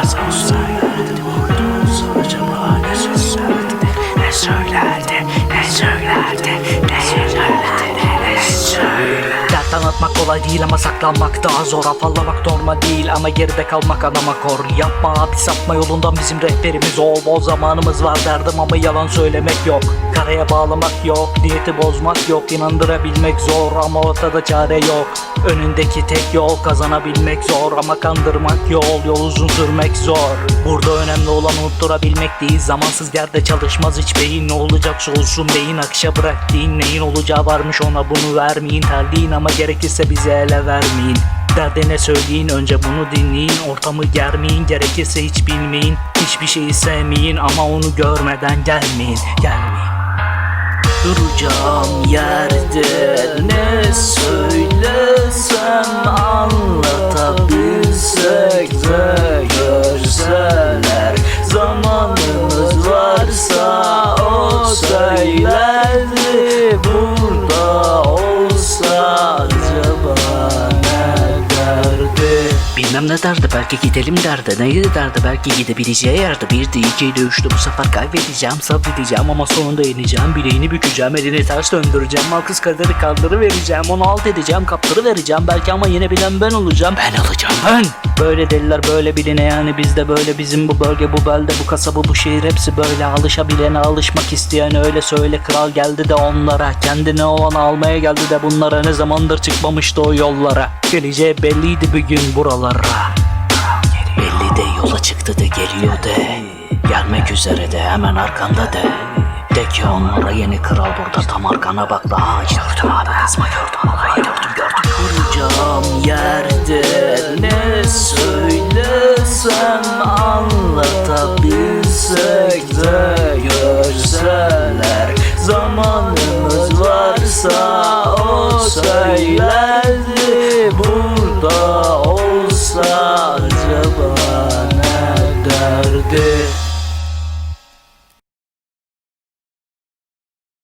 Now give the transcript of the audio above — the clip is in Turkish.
Saz olsaydı orada olsa acaba ne söylerdi Ne söylerdi ne söylerdi? Anlatmak kolay değil ama saklanmak daha zor. Afallamak normal değil ama geride kalmak adama kor. Yapma abi sapma yolundan bizim rehberimiz. Ol Bol zamanımız var derdim ama yalan söylemek yok. Karaya bağlamak yok, niyeti bozmak yok İnandırabilmek zor ama ortada çare yok. Önündeki tek yol kazanabilmek zor Ama kandırmak yol, yol uzun sürmek zor. Burada önemli olan unutturabilmek değil Zamansız yerde çalışmaz hiç beyin. Ne olacaksa olsun beyin akışa bıraktığın Neyin olacağı varmış ona bunu vermeyin. Terliğin ama gerekirse bize ele vermeyin. Derdine söyleyin önce bunu dinleyin. Ortamı germeyin gerekirse hiç bilmeyin. Hiçbir şeyi sevmeyin ama onu görmeden gelmeyin. Gelmeyin. Duracağım yerde ne söylesem Bilmem ne derdi? Belki gidelim derdi. Neydi derdi? Belki gidebileceği yerde Bir de ikiydi üçtü bu sefer kaybedeceğim Sabredeceğim ama sonunda yeneceğim. Bileğini bükeceğim elini ters döndüreceğim. Alkız kaderi kaldırı vereceğim. Onu alt edeceğim kaptırı vereceğim. Belki ama yine bilen ben olacağım. Ben olacağım. Ben. Böyle deliler böyle biline yani bizde böyle. Bizim bu bölge bu belde bu kasaba bu şehir Hepsi böyle. Alışabilene alışmak isteyen öyle söyle. Kral geldi de onlara. Kendine olan almaya geldi de bunlara. Ne zamandır çıkmamıştı o yollara Geleceği belliydi bir gün buralara. Belli de yola çıktı da geliyor de. Gelmek üzere de hemen arkanda de. De ki onlara yeni kral burada tam arkana bak daha gördüm abi kızma gördüm vallahi gördüm gördüm. Kuracağım yerde ne söylesem anlatabilsek de görseler. Zamanımız varsa This.